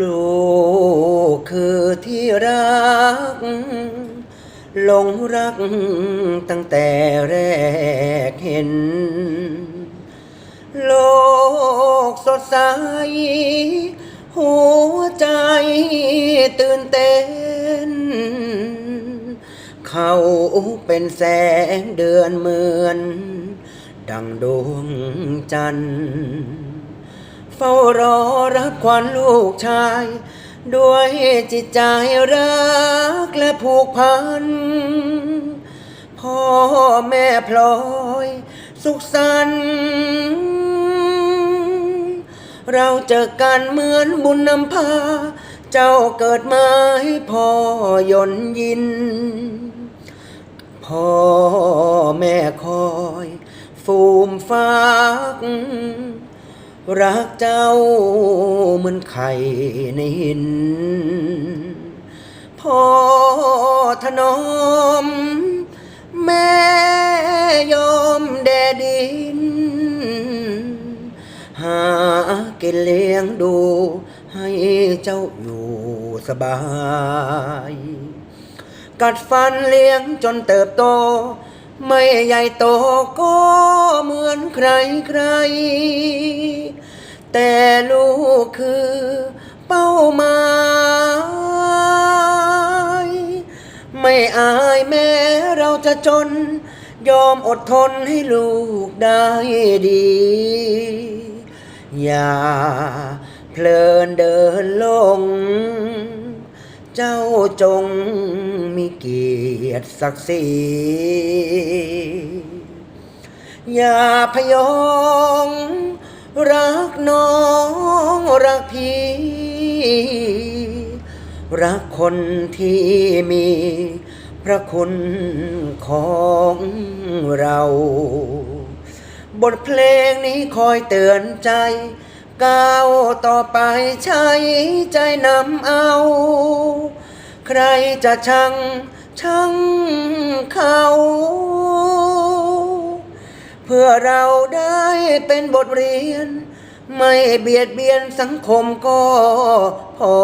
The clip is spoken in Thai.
ลูกคือที่รัก หลงรักตั้งแต่แรกเห็น โลกสดใส หัวใจตื่นเต้น เขาเป็นแสงเดือนเหมือน ดังดวงจันทร์ ฝ้ารอรับควันลูกชาย ด้วยจิตใจรักและผูกพัน พ่อแม่พลอยสุขสันต์เราเจอกันเหมือนบุญนำพา เจ้าเกิดมาให้พ่อยนยิน พ่อแม่คอยฟูมฟาก รักเจ้าเหมือนไข่ในหินพ่อถนอม แม่ยอมแดดิน หากินเลี้ยงดู ให้เจ้าอยู่สบาย กัดฟันเลี้ยงจนเติบโต ไม่ใหญ่โตก็เหมือนใครใคร แต่ลูกคือเป้าหมาย ไม่อายแม้เราจะจน ยอมอดทนให้ลูกได้ดี อย่าเพลินเดินลง เจ้าจงมีเกียรติศักดิ์ศรีอย่าพยอง รักน้องรักพี่ รักคนที่มี พระคุณของเรา บทเพลงนี้คอยเตือนใจ ก้าวต่อไปใช้ใจนำเอา ใครจะชัง เพื่อเราได้เป็นบทเรียน ไม่เบียดเบียนสังคมก็พอ